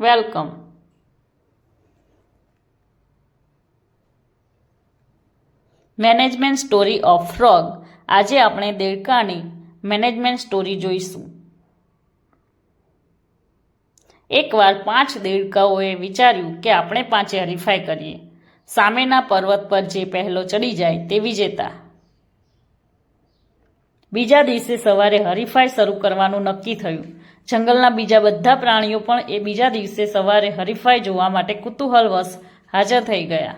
Welcome management story of frog આજે આપણે દેડકાની management story જોઈશું. એકવાર પાંચ દેડકાઓએ વિચાર્યું કે આપણે પાંચે હરીફાઈ કરીએ. સામેના પર્વત પર જે પહેલો ચડી જાય તે વિજેતા બીજા દિવસે સવારે હરીફાઈ શરૂ કરવાનું નક્કી થયું. જંગલના બીજા બધા પ્રાણીઓ પણ એ બીજા દિવસે સવારે હરીફાઈ જોવા માટે કુતૂહલવશ હાજર થઈ ગયા.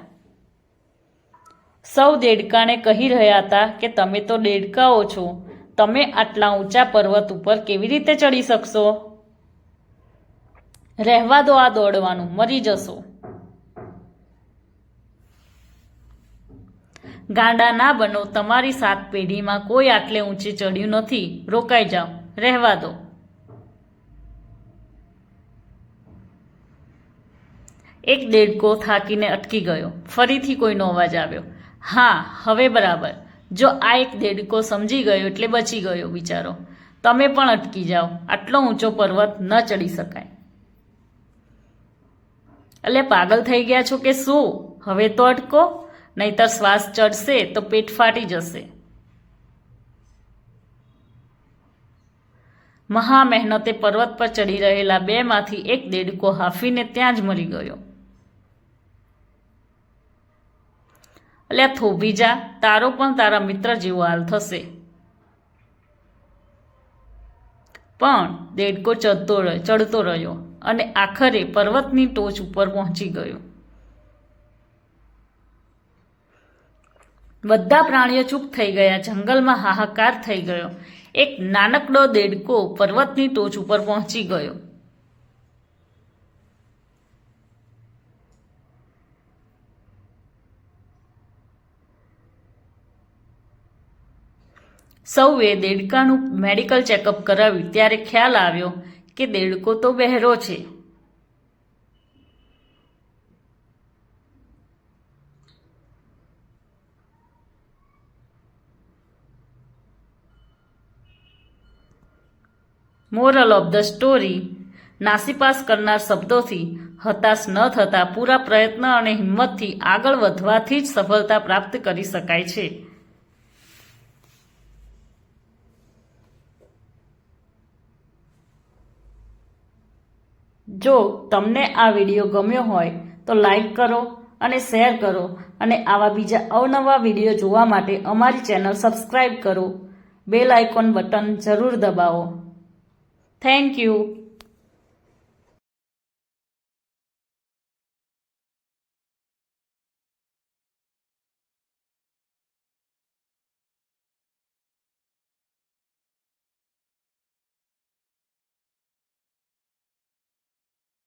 સૌ દેડકાને કહી રહ્યા હતા કે, તમે તો દેડકાઓ છો. તમે આટલા ઊંચા પર્વત ઉપર કેવી રીતે ચડી શકશો? રહેવા દો આ દોડવાનું, મરી જશો. ગાંડા ના બનો, તમારી સાત પેઢીમાં કોઈ આટલે ઊંચે ચડ્યું નથી. રોકાઈ જાઓ. રહેવા દો. એક દેડકો થાકીને અટકી ગયો. ફરીથી કોઈનો અવાજ આવ્યો. હા, હવે બરાબર. જો આ એક દેડકો સમજી ગયો એટલે બચી ગયો, બિચારો. તમે પણ અટકી જાઓ. આટલો ઊંચો પર્વત ન ચડી શકાય. એટલે પાગલ થઈ ગયા છો કે શું? હવે તો અટકો. નહીતર શ્વાસ ચડશે તો પેટ ફાટી જશે. મહા મહેનતે પર્વત પર ચડી રહેલા બેમાંથી એક દેડકો હાફીને ત્યાં જ મરી ગયો. એટલે થોભી જા તારો પણ તારા મિત્ર જેવો હાલ થશે. પણ દેડકો ચડતો રહ્યો ચડતો રહ્યો અને આખરે પર્વતની ટોચ ઉપર પહોંચી ગયો. બધા પ્રાણીઓ ચૂપ થઈ ગયા, જંગલમાં હાહાકાર થઈ ગયો. એક નાનકડો દેડકો પર્વતની ટોચ ઉપર પહોંચી ગયો. સૌએ દેડકાનું મેડિકલ ચેકઅપ કરાવ્યું ત્યારે ખ્યાલ આવ્યો કે દેડકો તો બહેરો છે. મોરલ ઓફ ધ સ્ટોરી, નાસીપાસ કરનાર શબ્દોથી હતાશ ન થતા પૂરા પ્રયત્ન અને હિંમતથી આગળ વધવાથી જ સફળતા પ્રાપ્ત કરી શકાય છે. જો તમને આ વીડિયો ગમ્યો હોય, તો લાઈક કરો અને શેર કરો અને આવા બીજા અવનવા વીડિયો જોવા માટે અમારી ચેનલ સબસ્ક્રાઈબ કરો. બેલ આઇકોન બટન જરૂર દબાવો. Thank you.